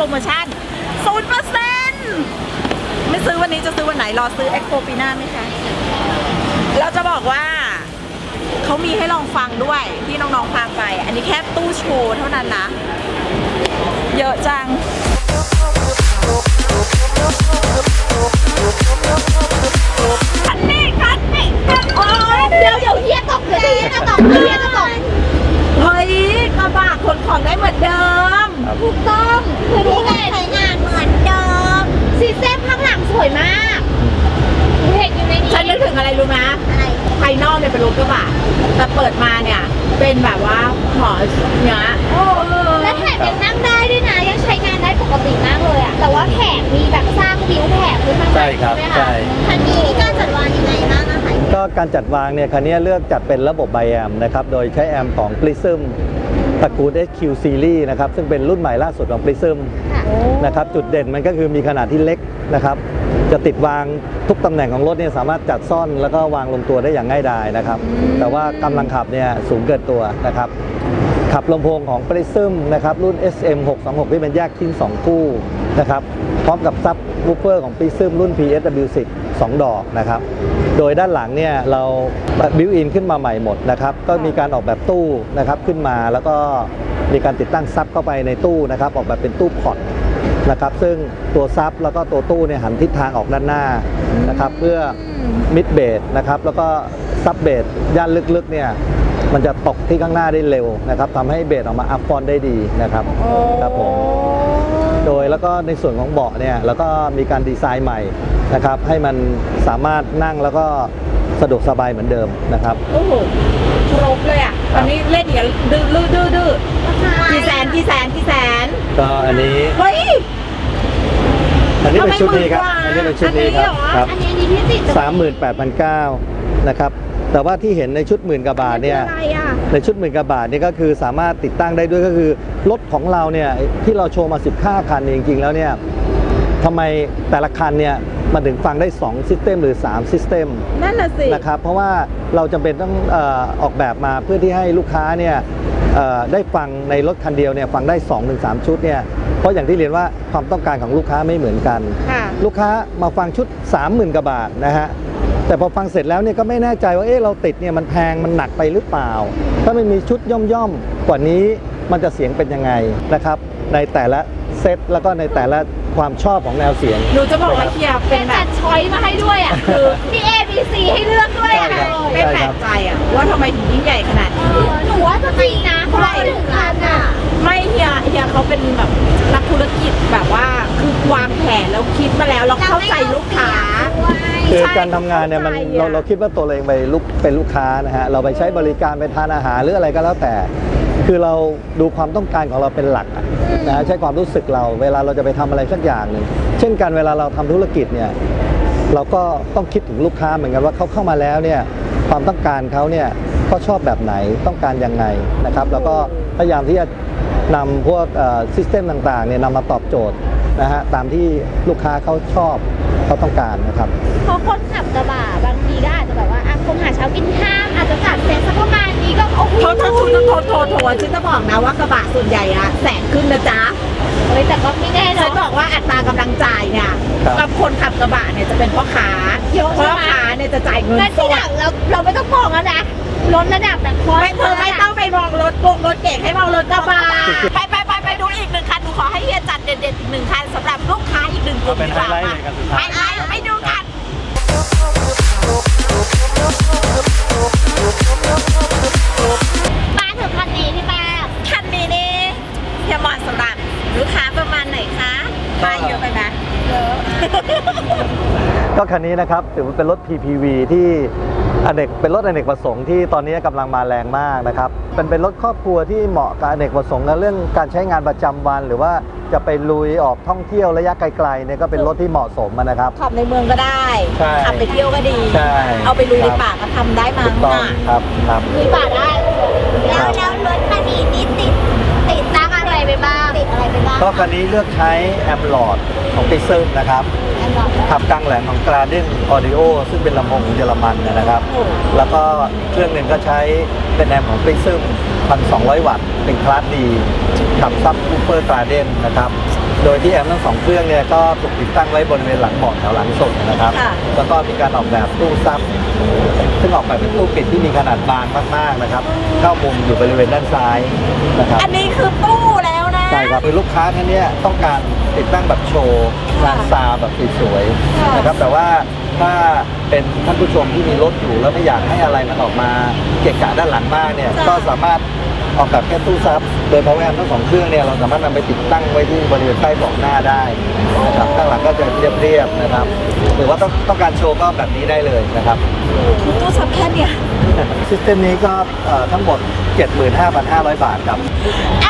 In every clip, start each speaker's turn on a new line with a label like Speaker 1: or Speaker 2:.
Speaker 1: ปรโมชั่นศูนย์เปอร์เซ็นต์ไม่ซื้อวันนี้จะซื้อวันไหน รอซื้อเอ็กโปปีหน้าไหมคะเราจะบอกว่าเขามีให้ลองฟังด้วยที่น้องๆพาไป อันนี้แค่ตู้โชว์เท่านั้นนะ เยอะจังคันนี้คันนี้โอ้ย
Speaker 2: เดี๋ยวเดี๋ยวเฮียตกเดี๋ยวเฮียจะตกเดี๋ยวเฮียจะตก
Speaker 1: เฮ้ยกระบะขนของได้เหมือนเดิม
Speaker 2: ถูกต้องคือนี่ไงใช้งานเหมือนเดิมซีเซมข้างหลังสวยมากเห็นอยู่ในนี้
Speaker 1: ฉันนึกถึงอะไรรู้ไหม
Speaker 2: อะไร
Speaker 1: ภายนอก เนี่ยเป็นรถกระบะแต่เปิดมาเนี่ยเป็นแบบว่าหอเนี้ยโอ้
Speaker 2: และแถมยังนั่งได้ด้วยนะ ยังใช้งานได้ปกติมากเลยอะแต่ว่าแถมมีแบบสร้างวิวแถมขึ้นมาใหม่
Speaker 3: ใช่ครับ
Speaker 2: ไหมะ
Speaker 3: ใช่
Speaker 2: คันนี้มีการจัดวางยังไงบ้างอะคะ
Speaker 3: ก็การจัดวางเนี่ยคันนี้เลือกจัดเป็นระบบไบแอมนะครับโดยใช้แอมของ Prism ตระกูล SQ Series นะครับ ซึ่งเป็นรุ่นใหม่ล่าสุดของ Prism
Speaker 2: ค่ะ
Speaker 3: นะครับ จุดเด่นมันก็คือมีขนาดที่เล็กนะครับ จะติดวางทุกตำแหน่งของรถเนี่ยสามารถจัดซ่อนแล้วก็วางลงตัวได้อย่างง่ายดายนะครับ แต่ว่ากำลังขับเนี่ยสูงเกินตัวนะครับ ขับลำโพงของ Prism นะครับ รุ่น SM 626ที่เป็นแยกทิ้ง2คู่นะครับ พร้อมกับซับวูฟเฟอร์ของ Prism รุ่น PSW10 2 ดอกนะครับ โดยด้านหลังเนี่ยเราบิวอินขึ้นมาใหม่หมดนะครับ ก็มีการออกแบบตู้นะครับขึ้นมาแล้วก็มีการติดตั้งซับเข้าไปในตู้นะครับ ออกแบบเป็นตู้พอร์ตนะครับซึ่งตัวซับแล้วก็ตัวตู้เนี่ยหันทิศทางออกด้านหน้านะครับเพื่อมิดเบสนะครับแล้วก็ซับเบสย่านลึกๆเนี่ยมันจะตกที่ข้างหน้าได้เร็วนะครับทำให้เบสออกมาอัพฟอนได้ดีนะครับครับผมโดย แล้วก็ในส่วนของเบาะเนี่ยแล้วก็มีการดีไซน์ใหม่นะครับ ให้มันสามารถนั่งแล้วก็สะดวกสบายเหมือนเดิมนะครับ
Speaker 1: โอ้โหครบเลยอะตอนนี้เล่นอย่างดื้อดื้อดื้อดื้อกี่แสนกี่แสนกี่แสน
Speaker 3: ก็อันนี้
Speaker 1: เฮ้ย
Speaker 3: อันนี้เป็นชุดนี้ครับ
Speaker 1: ทำไม
Speaker 3: อันนี้เป็นชุดนี้ครับ
Speaker 1: หมื่นกว่า
Speaker 3: ครับ
Speaker 2: อันนี้อันนี้ที่ติด
Speaker 3: สามหมื่นแปดพันเก้านะครับ แต่ว่าที่เห็นในชุดหมื่นกว่าบาทเนี่ย
Speaker 1: อะไรอะ
Speaker 3: ในชุดหมื่นกว่าบาทนี่ก็คือสามารถติดตั้งได้ด้วยก็คือรถของเราเนี่ยที่เราโชว์มา 15 คันเนี่ยจริงๆ แล้วเนี่ยทำไมแต่ละคันเนี่ยมันถึงฟังได้2ซิสเต็มหรือ3ซิสเต็ม
Speaker 1: นั่นน่ะสิ
Speaker 3: นะครับเพราะว่าเราจำเป็นต้องเออออกแบบมาเพื่อที่ให้ลูกค้าเนี่ยเอ่อได้ฟังในรถคันเดียวเนี่ยฟังได้ 2-3 ชุดเนี่ยเพราะอย่างที่เรียนว่าความต้องการของลูกค้าไม่เหมือนกัน
Speaker 1: ค่ะ
Speaker 3: ลูกค้ามาฟังชุด 30,000กว่าบาทนะฮะ แต่พอฟังเสร็จแล้วเนี่ยก็ไม่แน่ใจว่าเอ๊ะเราติดเนี่ยมันแพงมันหนักไปหรือเปล่า ถ้ามันมีชุดย่อมๆกว่านี้มันจะเสียงเป็นยังไงนะครับ ในแต่ละเซตแล้วก็ในแต่ละความชอบของแนวเสียง
Speaker 1: หนูจะบอกว่าเฮีย
Speaker 2: เป็
Speaker 1: เป็นนแบ
Speaker 2: จั
Speaker 1: บ
Speaker 2: ดช้อยมาให้ด้วยอะ
Speaker 1: คือ
Speaker 2: มี A B C ให้เลือกด้วยอะ
Speaker 3: ใช่ครับ
Speaker 1: ไม่แปลกใจอะว่าทำไมถึงยิ่งใหญ่ขนาด
Speaker 2: เอ
Speaker 1: นี้
Speaker 2: อหนูว่าจะจริงนะเพราะว่าถึงคันอะ
Speaker 1: ไม่เฮียเฮียเขาเป็นแบบนักธุรกิจแบบว่าคือวางแผนแล้วคิดมาแล้วแล้วเข้าใจลูกค้า
Speaker 3: คือ
Speaker 1: ใช่
Speaker 3: การทำงานเนี่ยมัน
Speaker 1: เข้าใจ
Speaker 3: เรา
Speaker 1: อะ
Speaker 3: เราคิดว่าตัวเราเองไปลูกเป็นลูกค้านะฮะเราไปใช้บริการไปทานอาหารหรืออะไรก็แล้วแต่ คือเราดูความต้องการของเราเป็นหลักอะนะฮะใช้ความรู้สึกเราเวลาเราจะไปทำอะไรสักอย่างหนึ่งเช่นกันเวลาเราทำธุรกิจเนี่ยเราก็ต้องคิดถึงลูกค้าเหมือนกันว่าเขาเข้ามาแล้วเนี่ยความต้องการเขาเนี่ยเขาชอบแบบไหนต้องการยังไงนะครับแล้วก็พยายามที่จะนำพวกซิสเต็มต่างๆเนี่ยนำมาตอบโจทย์ นะฮะตามที่ลูกค้าเขาชอบเขาต้องการนะครับ
Speaker 2: เพราะคนขับกระบะบางทีก็อาจจะแบบว่าอะคงหาเช้ากินข้ามอาจจะจัดเซ็ตสักประมาณนี้ก็โอ้โห
Speaker 1: เขาถ้าคุณจะโทรโทรโทรฉันจะบอกนะว่ากระบะส่วนใหญ่อะแสนขึ้นนะจ๊ะ
Speaker 2: เฮ้ยแต่ก็ไม่แน่
Speaker 1: ฉัน
Speaker 2: เนาะ
Speaker 1: บอกว่าอัตรากำลังจ่ายเนี่ย
Speaker 3: ครับ
Speaker 1: กับคนขับกระบะเนี่ยจะเป็นพ่อค้า
Speaker 2: เยอะ
Speaker 1: เพ
Speaker 2: ใช่
Speaker 1: ราะ
Speaker 2: ไหม
Speaker 1: ค้าเนี่ยจะจ่ายเงิน
Speaker 2: และ
Speaker 1: ส
Speaker 2: ที่
Speaker 1: ด
Speaker 2: หลังเราเราไม่ต้องมองแล้วนะลดระดับแบบคอร์ส
Speaker 1: ไม่เธอไม่ต้องไปมองรถโกงรถเก่งให้มองรถกระบะไปไปไปไป ดูอีกหนึ่งคันหนูขอให้เฮียจัดเด็ดๆอีกหนึ่งคันสำหรับลูกค้าอีกหนึ่งกลุ่ม
Speaker 3: เอาเป็น
Speaker 1: ดีกว่า
Speaker 3: ไฮไลท์เลยกันสุดท้าย
Speaker 1: ไฮไลท์ไปดูกัน
Speaker 2: มาถึงคันนี้พี่แป้ง
Speaker 1: คันนี้นี่เฮียเหมาะสำหรับลูกค้าประมาณไหนคะป้ายเยอะไปไหมเยอะ
Speaker 3: ก็คันนี้นะครับถือว่าเป็นรถ PPV ที่อเนกเป็นรถอเนกประสงค์ที่ตอนนี้กำลังมาแรงมากนะครับเป็นเป็นรถครอบครัวที่เหมาะกับอเนกประสงค์ในเรื่องการใช้งานประจำวัน หรือว่าจะไปลุยออกท่องเที่ยวระยะไกลๆเนี่ยก็เป็นรถที่เหมาะสมอะนะครับ
Speaker 1: ขับในเมืองก็ได้
Speaker 3: ใช่
Speaker 1: ขับไปเที่ยวก็ดี
Speaker 3: ใช่
Speaker 1: เอาไปลุยใน
Speaker 3: ครับ
Speaker 1: ป่าก็ทำได้มั้
Speaker 3: ถู
Speaker 1: ง
Speaker 3: กต้อง
Speaker 1: น่ะ
Speaker 3: ครับครับ
Speaker 2: มีป่าได้
Speaker 3: ครั
Speaker 2: แล้ว
Speaker 3: บ
Speaker 2: แล้วรถคันนี้นี่ ติดติดตั้งอะไรไปบ้างติดอะไรไปบ้าง
Speaker 3: ก็คันนี้เลือกใช้แอมหลอดของปิซึมนะครับขับกลางแหลมของ Garden Audio ซึ่งเป็นลำโพงของเยอรมันนะครับ แล้วก็เครื่องหนึ่งก็ใช้เป็นแอมของปิซึม1,200 วัตต์ เป็นคลาสดีขับซับคูเปอร์การ์เดนนะครับ โดยที่แอมทั้งสองเครื่องเนี่ยก็ถูกติดตั้งไว้บริเวณหลังเบาะแถวหลังสุดนะครับ
Speaker 1: ค่ะ
Speaker 3: แล้วก็มีการออกแบบตู้ซับซึ่งออกแบบเป็นตู้ปิดที่มีขนาดบางมากๆนะครับ เข้ามุมอยู่บริเวณด้านซ้ายนะครับ
Speaker 1: อันนี้คือตู้แล้ว นะ
Speaker 3: ใช่ครับคือลูกค้าท่านเนี้ยต้องการติดตั้งแบบโชว์งานซาวด์แบบสวย
Speaker 1: ค่ะ
Speaker 3: ๆนะครับแต่ว่าถ้าเป็นท่านผู้ชมที่มีรถอยู่แล้วไม่อยากให้อะไรมันออกมาเกะกะด้านหลังมากเนี่ยก็สามารถออกแบบแค่ตู้ซับโดย power amp ทั้งสองเครื่องเนี่ยเราสามารถนำไปติดตั้งไว้ที่บริเวณใต้เบาะหน้าได้นะครับข้างหลังก็จะเรียบๆนะครับ หรือว่าต้องต้องการโชว์ก็แบบนี้ได้เลยนะครับ
Speaker 1: คือตู้ซับแค่เนี่ย
Speaker 3: ซิสเต็มนี้ก็เอ่อทั้งหมด 75,500 บาทครับ
Speaker 1: เอาเป็นว่า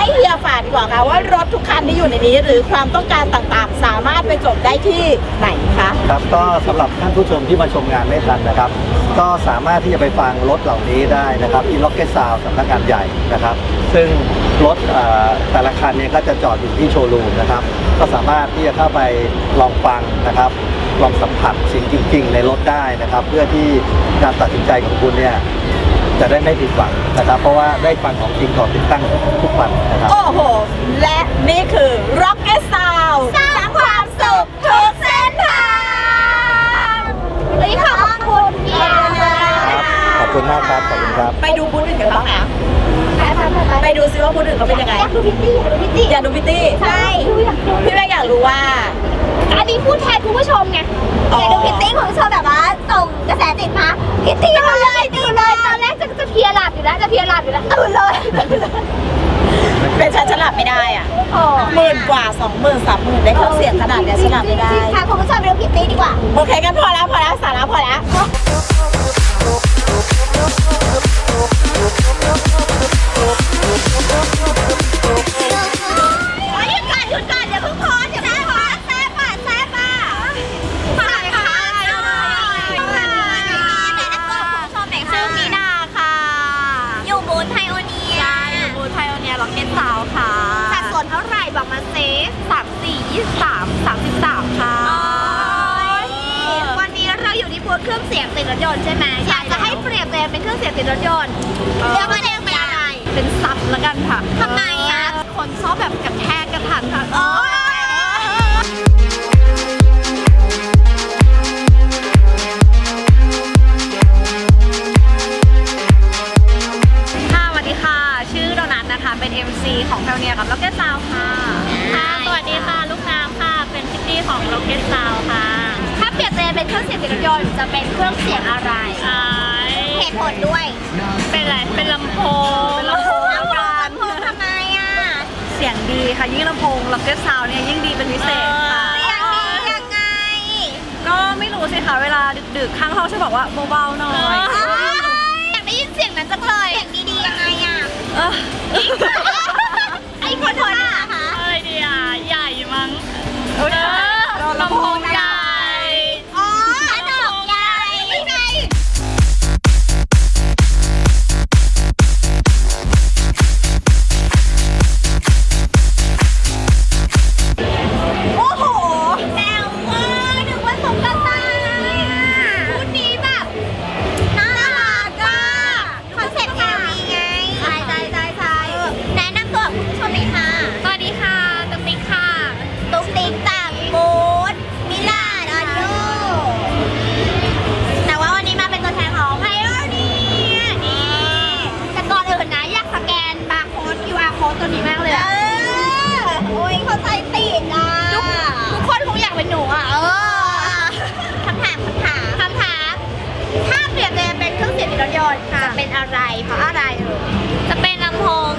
Speaker 1: ให้เฮียฝากดีกว่าค่ะว่ารถทุกคันที่อยู่ในนี้ หรือความต้องการต่างๆ สามารถไปจบได้ที่ไหนคะ
Speaker 3: ครับก็สำหรับท่านผู้ชมที่มาชมงานไม่ทันนะครับ ก็สามารถที่จะไปฟังรถเหล่านี้ได้นะครับที่ Rocket Sound สำนักงานใหญ่นะครับ ซึ่งรถเอ่อแต่ละคันเนี่ยก็จะจอดอยู่ที่โชว์รูมนะครับ ก็สามารถที่จะเข้าไปลองฟังนะครับ ลองสัมผัสสิ่งจริง ๆ ในรถได้นะครับ เพื่อที่การตัดสินใจของคุณเนี่ย จะได้ไม่ผิดหวังนะครับ เพราะว่าได้ฟังของจริงก่อนติดตั้งทุกวันนะครับ
Speaker 1: โอ้โห และนี่คือ Rocket Sound สร้างความสุขทุกเส้นทาง
Speaker 2: วันนี้ขอบคุณเฮีย
Speaker 3: ขอบคุณมากครับ ขอบคุณครับ
Speaker 1: ไปดูบูธอื่นกันบ้างนะ
Speaker 2: ไปไปไปไป
Speaker 1: ไปดูซิว่าบูธอื่นเขาเป็นยังไง
Speaker 2: อยากดูพิตตี้อยากดูพิตตี้
Speaker 1: อยากดูพิตตี้
Speaker 2: ใช่ดูอยากดู
Speaker 1: พี่แม่อยากรู้ว่า
Speaker 2: อันนี้พูดแทนคุณผู้ชมไง
Speaker 1: อ๋อ
Speaker 2: อยากดูพิตตี้คุณผู้ชมแบบว่าส่งกระแสจิตมาพิตตี้มาเลยตื่นเลยตอนแรกจะจะเพลียหลับอยู่แล้วจะเพลียหลับอยู่แล้วตื่นเลย
Speaker 1: เป็นฉันฉลับไม่ได้อะ
Speaker 2: โอ้
Speaker 1: หมื่นกว่าสองหมื่นสามหมื่นได้เครื่องเสียงขนาดเนี้ยฉลับไม่ได้
Speaker 2: ค่ะคุณผู้ชมไปดูพิตตี้ดีกว่า
Speaker 1: โอเคกันพอแล้วพอแล้วสาระพอแล้ว
Speaker 2: ค่ะ
Speaker 4: สั
Speaker 2: ดส่วนเท่าไหร่บอกมาเซ
Speaker 4: สามสี่ยี่สามสามสิบสามค่ะ
Speaker 2: วันนี้เราอยู่ที่บูธเครื่องเสียงติดรถยนต์ใช่ไหมอยากจะให้เปรียบเลยเป็นเครื่องเสียงติดรถยนต์เรียกว่าเรียกเป็นอะไร
Speaker 4: เป็นซับละกันค่ะ
Speaker 2: ทำไมอะ
Speaker 4: คนชอบแบบกระแทกกระทันค่ะ
Speaker 2: โอ้ย
Speaker 4: ค่ะ ของไทโอเนียกับล็อกเก็ตสาวค่ะ ค่ะ สวัสดีค่ะ ลูกน้ำค่ะ เป็นพิตตี้ของล็อกเก็ตสาวค่ะ
Speaker 2: ถ้าเปรียบเลยเป็นเครื่องเสียงติดรถยนต์จะเป็นเครื่องเสียงอะไร
Speaker 4: ใช่
Speaker 2: เหตุผลด้วย
Speaker 4: เป็นอะไร เป็นลำโพง
Speaker 2: ลำโพงลำโพงทำไมอะ
Speaker 4: เสียงดีค่ะ ยิ่งลำโพงล็อกเก็ตสาวเนี่ยยิ่งดีเป็นพิเศษค่ะ
Speaker 2: เสียงดียังไง
Speaker 4: ก็ไม่รู้สิคะเวลาดึกๆข้างห้องจะบอกว่าเบาๆหน่อย
Speaker 2: อยากได้ยินเสียงนั้นจังเลยเสียงดีๆยังไงอะ
Speaker 4: เออ
Speaker 2: ไอ้ คนคนอะคะ
Speaker 4: เอ้ยดีอะใหญ่มั้ง
Speaker 1: เออ
Speaker 4: เออลำโพงให
Speaker 2: Hồ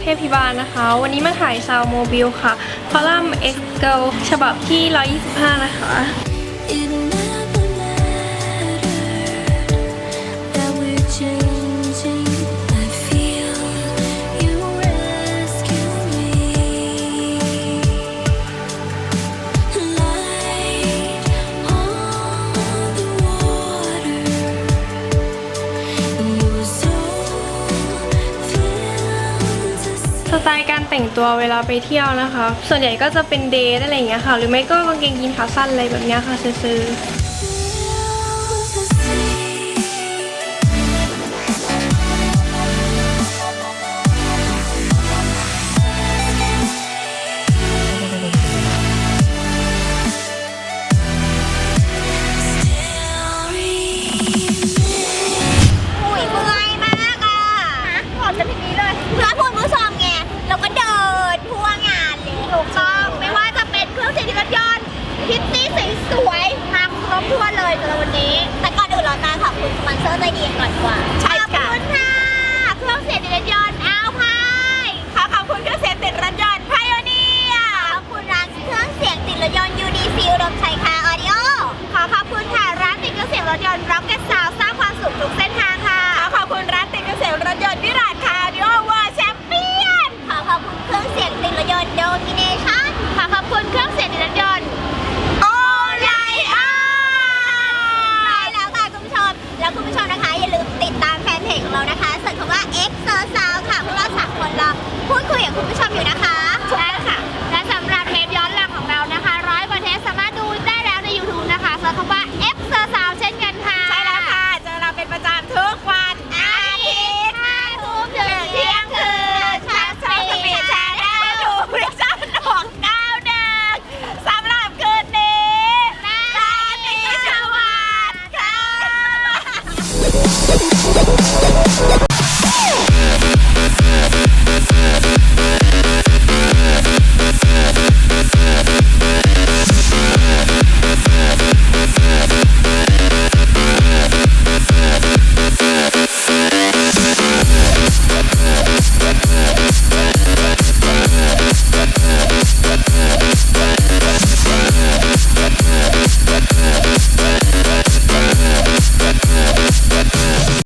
Speaker 2: เทพพิบา
Speaker 5: ลนะคะ วันนี้มาถ่ายซาวโมบิลค่ะ คอลัมน์ X Girl ฉบับที่ 125 นะคะ เวลาไปเที่ยวนะคะ ส่วนใหญ่ก็จะเป็นเดย์อะไรอย่างเงี้ยค่ะ หรือไม่ก็กางเกงยีนขาสั้นอะไรแบบเนี้ยค่ะซื้อ